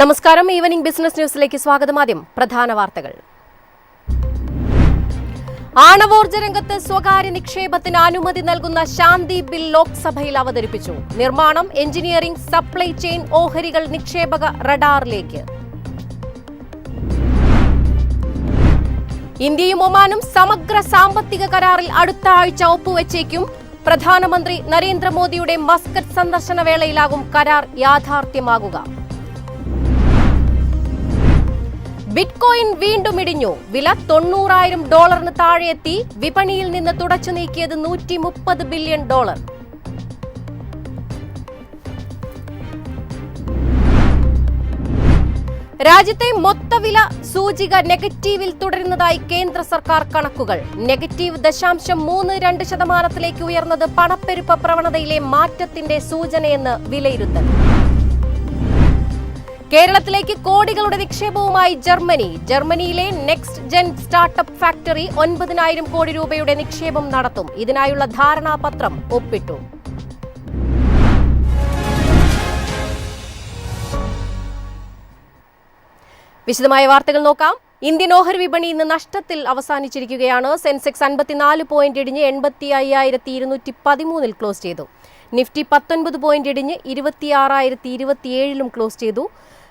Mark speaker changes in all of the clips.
Speaker 1: നമസ്കാരം. Evening business ന്യൂസിലേക്ക് സ്വാഗതം. ആദ്യം പ്രധാന വാർത്തകൾ. ആണവോർജ രംഗത്ത് സ്വകാര്യ നിക്ഷേപത്തിന് അനുമതി നൽകുന്ന ശാന്തി ബിൽ ലോക്സഭയിൽ അവതരിപ്പിച്ചു. നിർമ്മാണം എഞ്ചിനീയറിംഗ് സപ്ലൈ ചെയിൻ ഓഹരികൾ നിക്ഷേപക റഡാറിലേക്ക്. ഇന്ത്യയും ഒമാനും സമഗ്ര സാമ്പത്തിക കരാറിൽ അടുത്ത ആഴ്ച ഒപ്പുവെച്ചേക്കും. പ്രധാനമന്ത്രി നരേന്ദ്രമോദിയുടെ മസ്കറ്റ് സന്ദർശന വേളയിലാകും കരാർ യാഥാർത്ഥ്യമാകുക. ബിറ്റ്കോയിൻ വീണ്ടും ഇടിഞ്ഞു. വില തൊണ്ണൂറായിരം ഡോളറിന് താഴെയെത്തി. വിപണിയിൽ നിന്ന് തുടച്ചു നീക്കിയത് നൂറ്റി മുപ്പത് ബില്യൺ ഡോളർ. രാജ്യത്തെ മൊത്തവില സൂചിക നെഗറ്റീവിൽ തുടരുന്നതായി കേന്ദ്ര സർക്കാർ കണക്കുകൾ. നെഗറ്റീവ് ദശാംശം മൂന്ന് രണ്ട് ശതമാനത്തിലേക്ക് ഉയർന്നത് പണപ്പെരുപ്പ പ്രവണതയിലെ മാറ്റത്തിന്റെ സൂചനയെന്ന് വിലയിരുത്തൽ. കേരളത്തിലേക്ക് കോടികളുടെ നിക്ഷേപവുമായി ജർമ്മനി. ജർമ്മനിയിലെ നെക്സ്റ്റ് ജെൻ സ്റ്റാർട്ടപ്പ് ഫാക്ടറി ഒൻപതിനായിരം കോടി രൂപയുടെ നിക്ഷേപം നടത്തും. ഇതിനായുള്ള ധാരണാപത്രം ഒപ്പിട്ടു. വിശദമായ വാർത്തകൾ നോക്കാം. ഇന്ത്യൻ ഓഹരി വിപണി ഇന്ന് നഷ്ടത്തിൽ അവസാനിച്ചിരിക്കുകയാണ്. സെൻസെക്സ് അൻപത്തിനാല് പോയിന്റ് ഇടിഞ്ഞ് എൺപത്തി അയ്യായിരത്തി ഇരുന്നൂറ്റി പതിമൂന്നിൽ ക്ലോസ് ചെയ്തു. നിഫ്റ്റി പത്തൊൻപത് പോയിന്റ് ഇടിഞ്ഞ് ഇരുപത്തിയാറായിരത്തി ഇരുപത്തിയേഴിലും ക്ലോസ് ചെയ്തു.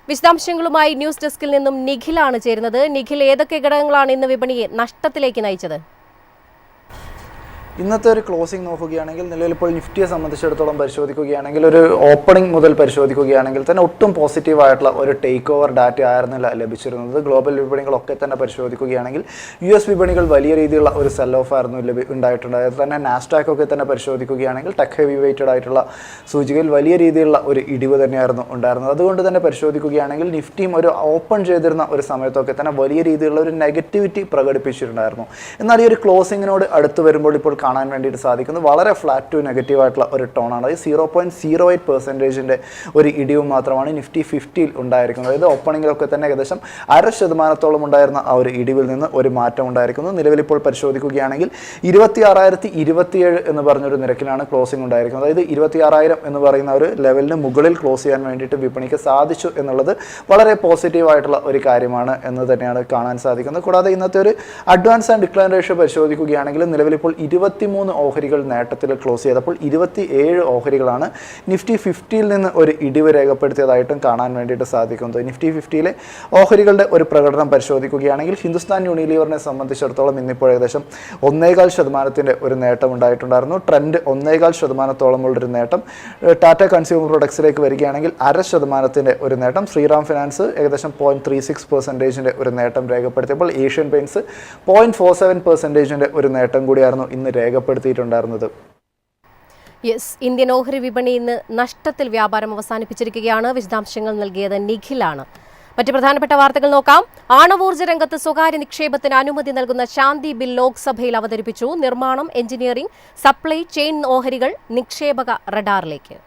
Speaker 1: വിശദാംശങ്ങളുമായി ന്യൂസ് ഡെസ്കിൽ നിന്നും നിഖിലാണ് ചേരുന്നത്. നിഖിൽ ഏതൊക്കെ ഘടകങ്ങളാണ് ഇന്ന് വിപണിയെ നഷ്ടത്തിലേക്ക് നയിച്ചത്?
Speaker 2: ഇന്നത്തെ ഒരു ക്ലോസിംഗ് നോക്കുകയാണെങ്കിൽ നിലവിൽ ഇപ്പോൾ നിഫ്റ്റിയെ സംബന്ധിച്ചിടത്തോളം പരിശോധിക്കുകയാണെങ്കിൽ ഒരു ഓപ്പണിംഗ് മുതൽ പരിശോധിക്കുകയാണെങ്കിൽ തന്നെ ഒട്ടും പോസിറ്റീവ് ആയിട്ടുള്ള ഒരു ടേക്ക് ഓവർ ഡാറ്റ ആയിരുന്നില്ല ലഭിച്ചിരുന്നത്. ഗ്ലോബൽ വിപണികളൊക്കെ തന്നെ പരിശോധിക്കുകയാണെങ്കിൽ യു എസ് വിപണികൾ വലിയ രീതിയിലുള്ള ഒരു സെൽ ഓഫ് ആയിരുന്നു ലഭി ഉണ്ടായിട്ടുണ്ടായത്. തന്നെ നാസ്റ്റാക്ക് ഒക്കെ തന്നെ പരിശോധിക്കുകയാണെങ്കിൽ ടെക് ഹെവി വെയ്റ്റഡ് ആയിട്ടുള്ള സൂചികയിൽ വലിയ രീതിയിലുള്ള ഒരു ഇടിവ് തന്നെയായിരുന്നു ഉണ്ടായിരുന്നത്. അതുകൊണ്ട് തന്നെ പരിശോധിക്കുകയാണെങ്കിൽ നിഫ്റ്റിയും ഒരു ഓപ്പൺ ചെയ്തിരുന്ന ഒരു സമയത്തൊക്കെ തന്നെ വലിയ രീതിയിലുള്ള ഒരു നെഗറ്റിവിറ്റി പ്രകടിപ്പിച്ചിട്ടുണ്ടായിരുന്നു. എന്നാൽ ഈ ഒരു ക്ലോസിങ്ങിനോട് അടുത്ത് വരുമ്പോൾ ഇപ്പോൾ കാണാൻ വേണ്ടിയിട്ട് സാധിക്കുന്നു. വളരെ ഫ്ലാറ്റ് ടു നെഗറ്റീവ് ആയിട്ടുള്ള ഒരു ടോണാണ് ആണ്. സീറോ പോയിന്റ് സീറോ എയ്റ്റ് പെർസെന്റേജിന്റെ ഒരു ഇടിവ് മാത്രമാണ് നിഫ്റ്റി ഫിഫ്റ്റിയിൽ ഉണ്ടായിരിക്കുന്നത്. അതായത് ഓപ്പണിങ്ങിലൊക്കെ തന്നെ ഏകദേശം അര ശതമാനത്തോളം ഉണ്ടായിരുന്ന ആ ഒരു ഇടിവിൽ നിന്ന് ഒരു മാറ്റം ഉണ്ടായിരിക്കുന്നു. നിലവിലിപ്പോൾ പരിശോധിക്കുകയാണെങ്കിൽ ഇരുപത്തി ആറായിരത്തി ഇരുപത്തിയേഴ് എന്ന് പറഞ്ഞൊരു നിരക്കിലാണ് ക്ലോസിംഗ് ഉണ്ടായിരിക്കുന്നത്. അതായത് ഇരുപത്തി ആറായിരം എന്ന് പറയുന്ന ഒരു ലെവലിന് മുകളിൽ ക്ലോസ് ചെയ്യാൻ വേണ്ടിയിട്ട് വിപണിക്ക് സാധിച്ചു എന്നുള്ളത് വളരെ പോസിറ്റീവ് ആയിട്ടുള്ള ഒരു കാര്യമാണ് എന്ന് തന്നെയാണ് കാണാൻ സാധിക്കുന്നത്. കൂടാതെ ഇന്നത്തെ ഒരു അഡ്വാൻസ് ആൻഡ് ഡിക്ലൈൻ റേഷ്യോ പരിശോധിക്കുകയാണെങ്കിൽ നിലവിൽ ഇപ്പോൾ ഇരുപത്തിമൂന്ന് ഓഹരികൾ നേട്ടത്തിൽ ക്ലോസ് ചെയ്തപ്പോൾ ഇരുപത്തി ഏഴ് ഓഹരികളാണ് നിഫ്റ്റി ഫിഫ്റ്റിയിൽ നിന്ന് ഒരു ഇടിവ് രേഖപ്പെടുത്തിയതായിട്ടും കാണാൻ വേണ്ടിയിട്ട് സാധിക്കുന്നത് നിഫ്റ്റി ഫിഫ്റ്റിയിലെ ഓഹരികളുടെ ഒരു പ്രകടനം പരിശോധിക്കുകയാണെങ്കിൽ ഹിന്ദുസ്ഥാൻ യൂണിലീവറിനെ സംബന്ധിച്ചിടത്തോളം ഇന്നിപ്പോൾ ഏകദേശം ഒന്നേകാൽ ശതമാനത്തിന്റെ ഒരു നേട്ടം ഉണ്ടായിട്ടുണ്ടായിരുന്നു. ട്രെൻഡ് ഒന്നേകാൽ ശതമാനത്തോളമുള്ളൊരു നേട്ടം. ഏഹ് ടാറ്റ കൺസ്യൂമർ പ്രൊഡക്ട്സിലേക്ക് വരികയാണെങ്കിൽ അര ശതമാനത്തിന്റെ ഒരു നേട്ടം. ശ്രീറാം ഫിനാൻസ് ഏകദേശം പോയിന്റ് ത്രീ സിക്സ് പെർസെന്റേജിന്റെ ഒരു നേട്ടം രേഖപ്പെടുത്തിയപ്പോൾ Asian Paints point four seven പെർസെന്റേജിന്റെ ഒരു നേട്ടം കൂടിയായിരുന്നു ഇന്ന് രേഖപ്പെടുത്തിയിട്ടുണ്ടായിരുന്നത്.
Speaker 1: യെസ് ഇന്ത്യൻ ഓഹരി വിപണി ഇന്ന് നഷ്ടത്തിൽ വ്യാപാരം അവസാനിപ്പിച്ചിരിക്കുകയാണ്. വിശദാംശങ്ങൾ നൽകിയത് നിഖിലാണ്. മറ്റ് പ്രധാനപ്പെട്ട വാർത്തകൾ നോക്കാം. ആണവോർജ രംഗത്ത് സ്വകാര്യ നിക്ഷേപത്തിന് അനുമതി നൽകുന്ന ശാന്തി ബിൽ ലോക്സഭയിൽ അവതരിപ്പിച്ചു. നിർമ്മാണം എഞ്ചിനീയറിംഗ് സപ്ലൈ ചെയിൻ ഓഹരികൾ നിക്ഷേപക റഡാറിലേക്ക്.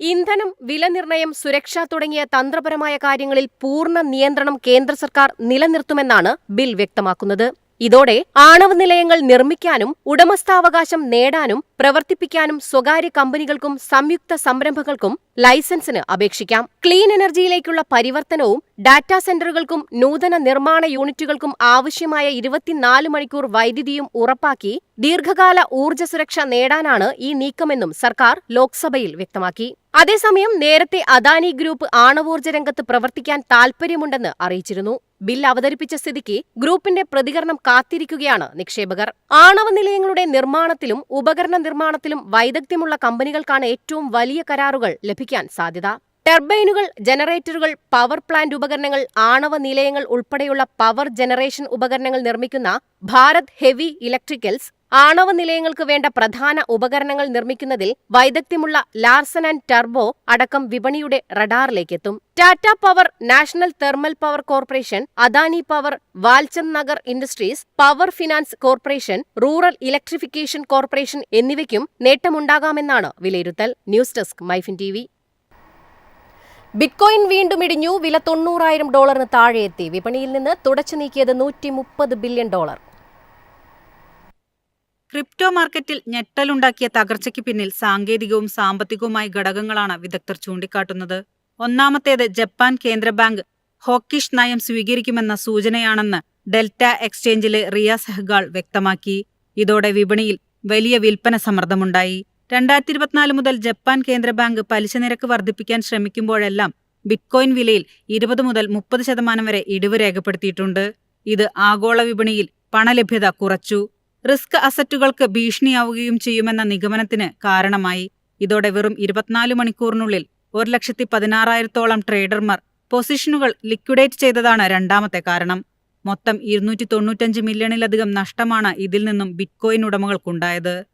Speaker 1: ഇന്ധനം വിലനിർണയം സുരക്ഷ തുടങ്ങിയ തന്ത്രപരമായ കാര്യങ്ങളിൽ പൂർണ നിയന്ത്രണം കേന്ദ്ര സർക്കാർ നിലനിർത്തുമെന്നാണ് ബിൽ വ്യക്തമാക്കുന്നത്. ഇതോടെ ആണവ നിലയങ്ങൾ നിർമ്മിക്കാനും ഉടമസ്ഥാവകാശം നേടാനും പ്രവർത്തിപ്പിക്കാനും സ്വകാര്യ കമ്പനികൾക്കും സംയുക്ത സംരംഭങ്ങൾക്കും ലൈസൻസിന് അപേക്ഷിക്കാം. ക്ലീൻ എനർജിയിലേക്കുള്ള പരിവർത്തനവും ഡാറ്റാ സെന്ററുകൾക്കും നൂതന നിർമ്മാണ യൂണിറ്റുകൾക്കും ആവശ്യമായ ഇരുപത്തിനാല് മണിക്കൂർ വൈദ്യുതിയും ഉറപ്പാക്കി ദീർഘകാല ഊർജ സുരക്ഷ നേടാനാണ് ഈ നീക്കമെന്നും സർക്കാർ ലോക്സഭയിൽ വ്യക്തമാക്കി. അതേസമയം നേരത്തെ അദാനി ഗ്രൂപ്പ് ആണവോർജ രംഗത്ത് പ്രവർത്തിക്കാൻ താൽപര്യമുണ്ടെന്ന് അറിയിച്ചിരുന്നു. ബിൽ അവതരിപ്പിച്ച സ്ഥിതിക്ക് ഗ്രൂപ്പിന്റെ പ്രതികരണം കാത്തിരിക്കുകയാണ് നിക്ഷേപകർ. ആണവ നിലയങ്ങളുടെ നിർമ്മാണത്തിലും ഉപകരണ നിർമ്മാണത്തിലും വൈദഗ്ധ്യമുള്ള കമ്പനികൾക്കാണ് ഏറ്റവും വലിയ കരാറുകൾ ലഭിക്കാൻ സാധ്യത. ടർബൈനുകൾ ജനറേറ്ററുകൾ പവർ പ്ലാന്റ് ഉപകരണങ്ങൾ ആണവ നിലയങ്ങൾ ഉൾപ്പെടെയുള്ള പവർ ജനറേഷൻ ഉപകരണങ്ങൾ നിർമ്മിക്കുന്ന ഭാരത് ഹെവി ഇലക്ട്രിക്കൽസ് ആണവ നിലയങ്ങൾക്ക് വേണ്ട പ്രധാന ഉപകരണങ്ങൾ നിർമ്മിക്കുന്നതിൽ വൈദഗ്ധ്യമുള്ള ലാർസൺ ആൻഡ് ടർബോ അടക്കം വിപണിയുടെ റഡാറിലേക്കെത്തും. Tata Power National Thermal Power Corporation Adani Power Walchandnagar Industries Power Finance Corporation Rural Electrification Corporation എന്നിവയ്ക്കും നേട്ടമുണ്ടാകാമെന്നാണ് വിലയിരുത്തൽ. News desk MyFin T bitcoin വീണ്ടും ഇടിഞ്ഞു. വില തൊണ്ണൂറായിരം ഡോളറിന് താഴെയെത്തി. വിപണിയിൽ നിന്ന് തുടച്ചു നീക്കിയത് നൂറ്റി ബില്യൺ ഡോളർ.
Speaker 3: ക്രിപ്റ്റോ മാർക്കറ്റിൽ ഞെട്ടലുണ്ടാക്കിയ തകർച്ചയ്ക്ക് പിന്നിൽ സാങ്കേതികവും സാമ്പത്തികവുമായ ഘടകങ്ങളാണ് വിദഗ്ധർ ചൂണ്ടിക്കാട്ടുന്നത്. ഒന്നാമത്തേത് ജപ്പാൻ കേന്ദ്ര ബാങ്ക് ഹോക്കിഷ് നയം സ്വീകരിക്കുമെന്ന സൂചനയാണെന്ന് ഡെൽറ്റ എക്സ്ചേഞ്ചിലെ റിയ സെഹ്ഗാൾ വ്യക്തമാക്കി. ഇതോടെ വിപണിയിൽ വലിയ വിൽപ്പന സമ്മർദ്ദമുണ്ടായി. രണ്ടായിരത്തി ഇരുപത്തിനാല് മുതൽ ജപ്പാൻ കേന്ദ്ര ബാങ്ക് പലിശ നിരക്ക് വർദ്ധിപ്പിക്കാൻ ശ്രമിക്കുമ്പോഴെല്ലാം ബിറ്റ്കോയിൻ വിലയിൽ ഇരുപത് മുതൽ മുപ്പത് ശതമാനം വരെ ഇടിവ് രേഖപ്പെടുത്തിയിട്ടുണ്ട്. ഇത് ആഗോള വിപണിയിൽ പണലഭ്യത കുറച്ചു. റിസ്ക് അസറ്റുകൾക്ക് ഭീഷണിയാവുകയും ചെയ്യുമെന്ന നിഗമനത്തിന് കാരണമായി. ഇതോടെ വെറും ഇരുപത്തിനാല് മണിക്കൂറിനുള്ളിൽ ഒരു ലക്ഷത്തി പതിനാറായിരത്തോളം ട്രേഡർമാർ പൊസിഷനുകൾ ലിക്വിഡേറ്റ് ചെയ്തതാണ് രണ്ടാമത്തെ കാരണം. മൊത്തം ഇരുന്നൂറ്റി തൊണ്ണൂറ്റഞ്ച് മില്യണിലധികം നഷ്ടമാണ് ഇതിൽ നിന്നും ബിറ്റ്കോയിൻ ഉടമകൾക്കുണ്ടായത്.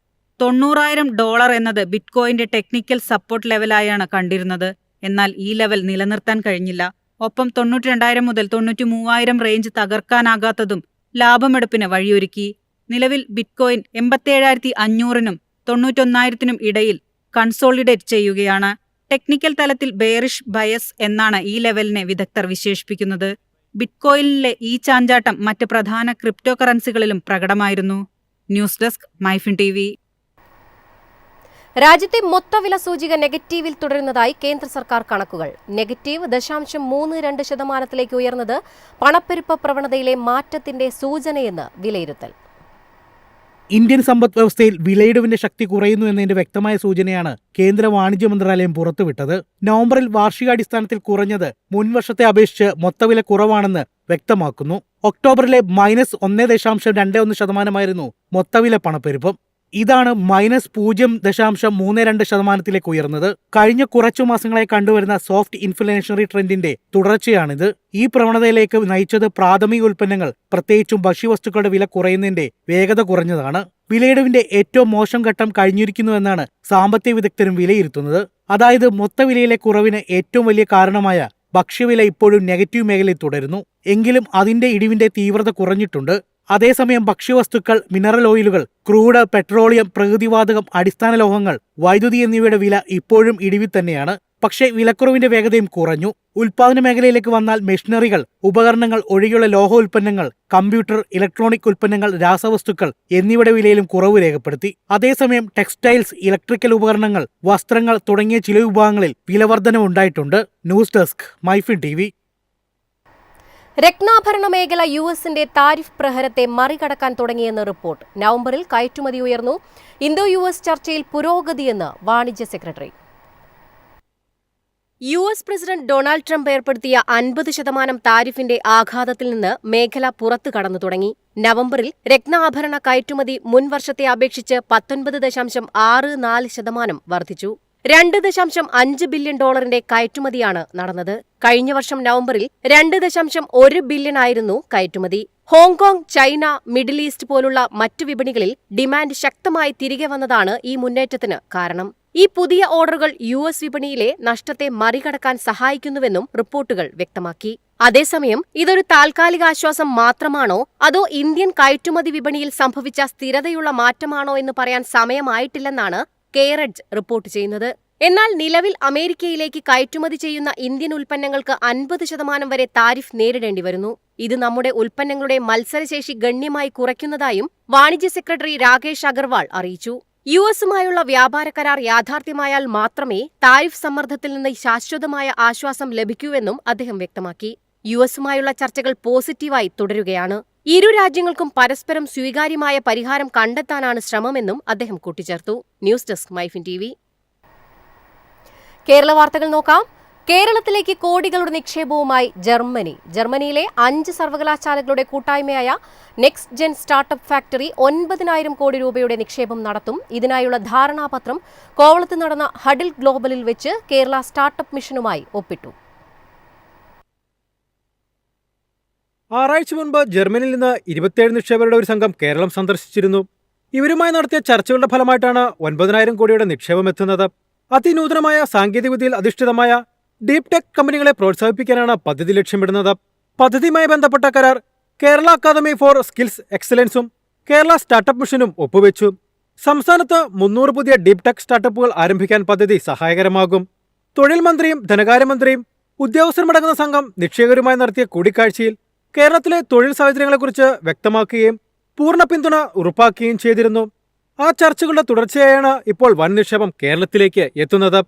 Speaker 3: തൊണ്ണൂറായിരം ഡോളർ എന്നത് ബിറ്റ്കോയിന്റെ ടെക്നിക്കൽ സപ്പോർട്ട് ലെവലായാണ് കണ്ടിരുന്നത്. എന്നാൽ ഈ ലെവൽ നിലനിർത്താൻ കഴിഞ്ഞില്ല. ഒപ്പം തൊണ്ണൂറ്റി രണ്ടായിരം മുതൽ തൊണ്ണൂറ്റി മൂവായിരം റേഞ്ച് തകർക്കാനാകാത്തതും ലാഭമെടുപ്പിന് വഴിയൊരുക്കി. നിലവിൽ ബിറ്റ്കോയിൻ എൺപത്തിയേഴായിരത്തി അഞ്ഞൂറിനും തൊണ്ണൂറ്റൊന്നായിരത്തിനും ഇടയിൽ കൺസോളിഡേറ്റ് ചെയ്യുകയാണ്. ടെക്നിക്കൽ തലത്തിൽ ബെയറിഷ് ബയസ് എന്നാണ് ഈ ലെവലിനെ വിദഗ്ധർ വിശേഷിപ്പിക്കുന്നത്. ബിറ്റ്കോയിനിലെ ഈ ചാഞ്ചാട്ടം മറ്റ് പ്രധാന ക്രിപ്റ്റോ കറൻസികളിലും പ്രകടമായിരുന്നു. News desk MyFin T V.
Speaker 1: രാജ്യത്തെ മൊത്തവില സൂചിക നെഗറ്റീവിൽ തുടരുന്നതായി കേന്ദ്ര സർക്കാർ കണക്കുകൾ. നെഗറ്റീവ് ദശാംശം മൂന്ന് രണ്ട് ശതമാനത്തിലേക്ക് ഉയർന്നത് പണപ്പെരുപ്പ പ്രവണതയിലെ മാറ്റത്തിന്റെ സൂചനയെന്ന് വിലയിരുത്തൽ.
Speaker 4: ഇന്ത്യൻ സമ്പദ് വ്യവസ്ഥയിൽ വിലയിടിവിന്റെ ശക്തി കുറയുന്നു എന്നതിന്റെ വ്യക്തമായ സൂചനയാണ് കേന്ദ്ര വാണിജ്യ മന്ത്രാലയം പുറത്തുവിട്ടത്. നവംബറിൽ വാർഷികാടിസ്ഥാനത്തിൽ കുറഞ്ഞത് മുൻവർഷത്തെ അപേക്ഷിച്ച് മൊത്തവില കുറവാണെന്ന് വ്യക്തമാക്കുന്നു. ഒക്ടോബറിലെ മൈനസ് ഒന്ന് ദശാംശം രണ്ട് ഒന്ന് ശതമാനമായിരുന്നു മൊത്തവില പണപ്പെരുപ്പം. ഇതാണ് മൈനസ് പൂജ്യം ദശാംശം മൂന്ന് രണ്ട് ശതമാനത്തിലേക്ക് ഉയർന്നത്. കഴിഞ്ഞ കുറച്ചു മാസങ്ങളായി കണ്ടുവരുന്ന സോഫ്റ്റ് ഇൻഫ്ലേഷണറി ട്രെൻഡിന്റെ തുടർച്ചയാണിത്. ഈ പ്രവണതയിലേക്ക് നയിച്ചത് പ്രാഥമിക ഉൽപ്പന്നങ്ങൾ പ്രത്യേകിച്ചും ഭക്ഷ്യവസ്തുക്കളുടെ വില കുറയുന്നതിന്റെ വേഗത കുറഞ്ഞതാണ്. വിലയിടിവിന്റെ ഏറ്റവും മോശം ഘട്ടം കഴിഞ്ഞിരിക്കുന്നുവെന്നാണ് സാമ്പത്തിക വിദഗ്ധരും വിലയിരുത്തുന്നത്. അതായത് മൊത്തവിലയിലെ കുറവിന് ഏറ്റവും വലിയ കാരണമായ ഭക്ഷ്യവില ഇപ്പോഴും നെഗറ്റീവ് മേഖലയിൽ തുടരുന്നു. എങ്കിലും അതിന്റെ ഇടിവിന്റെ തീവ്രത കുറഞ്ഞിട്ടുണ്ട്. അതേസമയം ഭക്ഷ്യവസ്തുക്കൾ മിനറൽ ഓയിലുകൾ ക്രൂഡ് പെട്രോളിയം പ്രകൃതിവാതകം അടിസ്ഥാന ലോഹങ്ങൾ വൈദ്യുതി എന്നിവയുടെ വില ഇപ്പോഴും ഇടിവിൽ തന്നെയാണ്. പക്ഷേ വിലക്കുറവിന്റെ വേഗതയും കുറഞ്ഞു. ഉൽപാദന മേഖലയിലേക്ക് വന്നാൽ മെഷീനറികൾ ഉപകരണങ്ങൾ ഒഴികെയുള്ള ലോഹ ഉൽപ്പന്നങ്ങൾ കമ്പ്യൂട്ടർ ഇലക്ട്രോണിക് ഉൽപ്പന്നങ്ങൾ രാസവസ്തുക്കൾ എന്നിവയുടെ വിലയിലും കുറവ് രേഖപ്പെടുത്തി. അതേസമയം ടെക്സ്റ്റൈൽസ് ഇലക്ട്രിക്കൽ ഉപകരണങ്ങൾ വസ്ത്രങ്ങൾ തുടങ്ങിയ ചില വിഭാഗങ്ങളിൽ വിലവർധന ഉണ്ടായിട്ടുണ്ട് ന്യൂസ് ഡെസ്ക് മൈഫിൻ ടി
Speaker 1: രത്നാഭരണ മേഖല യു എസിന്റെ താരിഫ് പ്രഹരത്തെ മറികടക്കാൻ തുടങ്ങിയെന്ന് റിപ്പോർട്ട്. നവംബറിൽ കയറ്റുമതി ഉയർന്നു. ഇന്തോ യു എസ് ചർച്ചയിൽ പുരോഗതിയെന്ന് വാണിജ്യ secretary. U S President Donald Trump ഏർപ്പെടുത്തിയ അൻപത് ശതമാനം താരിഫിന്റെ ആഘാതത്തിൽ നിന്ന് മേഖല പുറത്തു കടന്നു തുടങ്ങി. നവംബറിൽ രത്നാഭരണ കയറ്റുമതി മുൻവർഷത്തെ അപേക്ഷിച്ച് പത്തൊൻപത് ദശാംശം ആറ് നാല് ശതമാനം വർദ്ധിച്ചു. രണ്ട് ദശാംശം അഞ്ച് ബില്യൺ ഡോളറിന്റെ കയറ്റുമതിയാണ് നടന്നത്. കഴിഞ്ഞ വർഷം നവംബറിൽ രണ്ട് ദശാംശം ഒരു ബില്യൺ ആയിരുന്നു കയറ്റുമതി. ഹോങ്കോങ് ചൈന മിഡിൽ ഈസ്റ്റ് പോലുള്ള മറ്റു വിപണികളിൽ ഡിമാൻഡ് ശക്തമായി തിരികെ വന്നതാണ് ഈ മുന്നേറ്റത്തിന് കാരണം. ഈ പുതിയ ഓർഡറുകൾ യു എസ് വിപണിയിലെ നഷ്ടത്തെ മറികടക്കാൻ സഹായിക്കുന്നുവെന്നും റിപ്പോർട്ടുകൾ വ്യക്തമാക്കി. അതേസമയം ഇതൊരു താൽക്കാലിക ആശ്വാസം മാത്രമാണോ അതോ ഇന്ത്യൻ കയറ്റുമതി വിപണിയിൽ സംഭവിച്ച സ്ഥിരതയുള്ള മാറ്റമാണോ എന്ന് പറയാൻ സമയമായിട്ടില്ലെന്നാണ് കെയറഡ്ജ് റിപ്പോർട്ട് ചെയ്യുന്നത്. എന്നാൽ നിലവിൽ അമേരിക്കയിലേക്ക് കയറ്റുമതി ചെയ്യുന്ന ഇന്ത്യൻ ഉൽപ്പന്നങ്ങൾക്ക് അൻപത് ശതമാനം വരെ താരിഫ് നേരിടേണ്ടി വരുന്നു. ഇത് നമ്മുടെ ഉൽപ്പന്നങ്ങളുടെ മത്സരശേഷി ഗണ്യമായി കുറയ്ക്കുന്നതായും വാണിജ്യ സെക്രട്ടറി രാകേഷ് അഗർവാൾ അറിയിച്ചു. യു എസുമായുള്ള വ്യാപാര കരാർ യാഥാർത്ഥ്യമായാൽ മാത്രമേ താരിഫ് സമ്മർദ്ദത്തിൽ നിന്ന് ശാശ്വതമായ ആശ്വാസം ലഭിക്കൂവെന്നും അദ്ദേഹം വ്യക്തമാക്കി. യു എസുമായുള്ള ചർച്ചകൾ പോസിറ്റീവായി തുടരുകയാണ്. ഇരു രാജ്യങ്ങൾക്കും പരസ്പരം സ്വീകാര്യമായ പരിഹാരം കണ്ടെത്താനാണ് ശ്രമമെന്നും അദ്ദേഹം കൂട്ടിച്ചേർത്തു. News desk MyFin T Kerala വാർത്തകൾ നോക്കാം. കേരളത്തിലേക്ക് കോടികളുടെ നിക്ഷേപവുമായി ജർമ്മനി. ജർമ്മനിയിലെ അഞ്ച് സർവകലാശാലകളുടെ കൂട്ടായ്മയായ നെക്സ്റ്റ് ജെൻ സ്റ്റാർട്ടപ്പ് ഫാക്ടറി ഒൻപതിനായിരം കോടി രൂപയുടെ നിക്ഷേപം നടത്തും. ഇതിനായുള്ള ധാരണാപത്രം കോവളത്ത് നടന്ന ഹഡിൽ ഗ്ലോബലിൽ വെച്ച് കേരള സ്റ്റാർട്ടപ്പ് മിഷനുമായി ഒപ്പിട്ടു.
Speaker 5: ആറാഴ്ച മുൻപ് ജർമ്മനിയിൽ നിന്ന് ഇരുപത്തിയേഴ് നിക്ഷേപകരുടെ ഒരു സംഘം കേരളം സന്ദർശിച്ചിരുന്നു. ഇവരുമായി നടത്തിയ ചർച്ചകളുടെ ഫലമായിട്ടാണ് ഒൻപതിനായിരം കോടിയുടെ നിക്ഷേപം എത്തുന്നത്. അതിനൂതനമായ സാങ്കേതികവിദ്യയിൽ അധിഷ്ഠിതമായ ഡീപ് ടെക് കമ്പനികളെ പ്രോത്സാഹിപ്പിക്കാനാണ് പദ്ധതി ലക്ഷ്യമിടുന്നത്. പദ്ധതിയുമായി ബന്ധപ്പെട്ട കരാർ കേരള അക്കാദമി ഫോർ സ്കിൽസ് എക്സലൻസും കേരള സ്റ്റാർട്ടപ്പ് മിഷനും ഒപ്പുവെച്ചു. സംസ്ഥാനത്ത് മുന്നൂറ് പുതിയ ഡീപ് ടെക് സ്റ്റാർട്ടപ്പുകൾ ആരംഭിക്കാൻ പദ്ധതി സഹായകരമാകും. തൊഴിൽ മന്ത്രിയും ധനകാര്യമന്ത്രിയും ഉദ്യോഗസ്ഥരുമടങ്ങുന്ന സംഘം നിക്ഷേപകരുമായി നടത്തിയ കൂടിക്കാഴ്ചയിൽ കേരളത്തിലെ തൊഴിൽ സാഹചര്യങ്ങളെക്കുറിച്ച് വ്യക്തമാക്കുകയും പൂർണ പിന്തുണ ഉറപ്പാക്കുകയും ചെയ്തിരുന്നു. ആ ചർച്ചകളുടെ തുടർച്ചയായാണ് ഇപ്പോൾ വൻ നിക്ഷേപം കേരളത്തിലേക്ക് എത്തുന്നത്.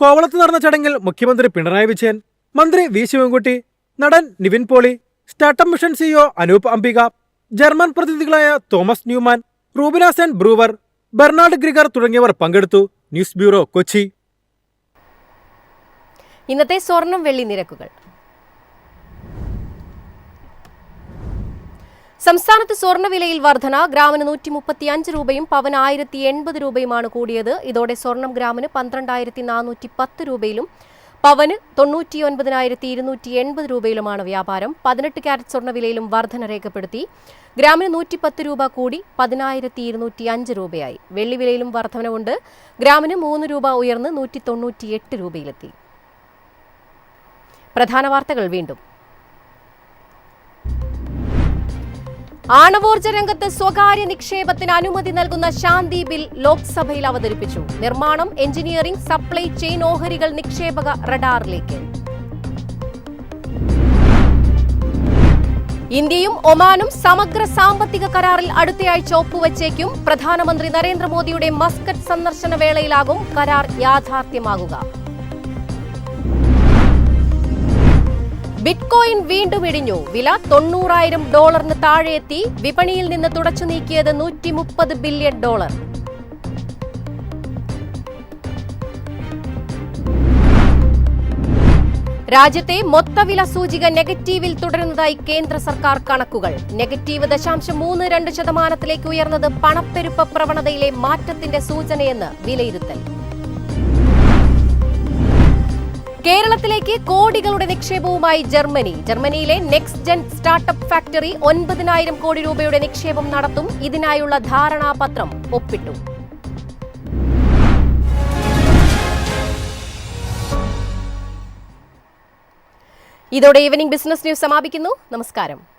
Speaker 5: കോവളത്ത് നടന്ന ചടങ്ങിൽ മുഖ്യമന്ത്രി പിണറായി വിജയൻ മന്ത്രി വി ശിവൻകുട്ടി നടൻ Nivin Pauly Startup Mission CEO Anoop Ambika German പ്രതിനിധികളായ Thomas Neumann Rubina Sen Brewer Bernald Gregor തുടങ്ങിയവർ പങ്കെടുത്തു. News bureau Kochi.
Speaker 1: ഇന്നത്തെ സ്വർണം വെള്ളി നിരക്കുകൾ. സംസ്ഥാനത്ത് സ്വർണവിലയിൽ വർധന. ഗ്രാമിന് നൂറ്റി മുപ്പത്തിയഞ്ച് രൂപയും പവന് ആയിരത്തി എൺപത് രൂപയുമാണ് കൂടിയത്. ഇതോടെ സ്വർണം ഗ്രാമിന് പന്ത്രണ്ടായിരത്തി നാനൂറ്റി പത്ത് രൂപയിലും പവന് തൊണ്ണൂറ്റി ഒൻപതിനായിരത്തി ഇരുന്നൂറ്റി എൺപത് രൂപയിലുമാണ് വ്യാപാരം. പതിനെട്ട് ക്യാരറ്റ് സ്വർണവിലയിലും വർധന രേഖപ്പെടുത്തി. ഗ്രാമിന് നൂറ്റി പത്ത് രൂപ കൂടി പതിനായിരത്തി ഇരുന്നൂറ്റി അഞ്ച് രൂപയായി. വെള്ളിവിലയിലും വർധനവുണ്ട്. ഗ്രാമിന് മൂന്ന് രൂപ ഉയർന്ന് നൂറ്റി തൊണ്ണൂറ്റിയെട്ട് രൂപയിലെത്തി. പ്രധാന വാർത്തകൾ വീണ്ടും. ആണവോർജ രംഗത്ത് സ്വകാര്യ നിക്ഷേപത്തിന് അനുമതി നൽകുന്ന ശാന്തി ബിൽ ലോക്സഭയിൽ അവതരിപ്പിച്ചു. നിർമ്മാണം എഞ്ചിനീയറിംഗ് സപ്ലൈ ചെയിൻ ഓഹരികൾ നിക്ഷേപക റഡാറിലേക്ക്. ഇന്ത്യയും ഒമാനും സമഗ്ര സാമ്പത്തിക കരാറിൽ അടുത്തയാഴ്ച ഒപ്പുവച്ചേക്കും. പ്രധാനമന്ത്രി നരേന്ദ്രമോദിയുടെ മസ്കറ്റ് സന്ദർശന വേളയിലാകും കരാർ യാഥാർത്ഥ്യമാകുക. ബിറ്റ്കോയിൻ വീണ്ടും ഇടിഞ്ഞു. വില തൊണ്ണൂറായിരം ഡോളറിന് താഴെയെത്തി. വിപണിയിൽ നിന്ന് തുടച്ചു നീക്കിയത് നൂറ്റി മുപ്പത് ബില്യൺ ഡോളർ. രാജ്യത്തെ മൊത്തവില സൂചിക നെഗറ്റീവിൽ തുടരുന്നതായി കേന്ദ്ര സർക്കാർ കണക്കുകൾ. നെഗറ്റീവ് ദശാംശം മൂന്ന് രണ്ട് ശതമാനത്തിലേക്ക് ഉയർന്നത് പണപ്പെരുപ്പ പ്രവണതയിലെ മാറ്റത്തിന്റെ സൂചനയെന്ന് വിലയിരുത്തൽ. കേരളത്തിലേക്ക് കോടികളുടെ നിക്ഷേപവുമായി ജർമ്മനി. ജർമ്മനിയിലെ നെക്സ്റ്റ് ജെൻ സ്റ്റാർട്ടപ്പ് ഫാക്ടറി ഒൻപതിനായിരം കോടി രൂപയുടെ നിക്ഷേപം നടത്തും. ഇതിനായുള്ള ധാരണാപത്രം ഒപ്പിട്ടു. ഇതോടെ ഈവനിംഗ് ബിസിനസ് ന്യൂസ് സമാപിക്കുന്നു. നമസ്കാരം.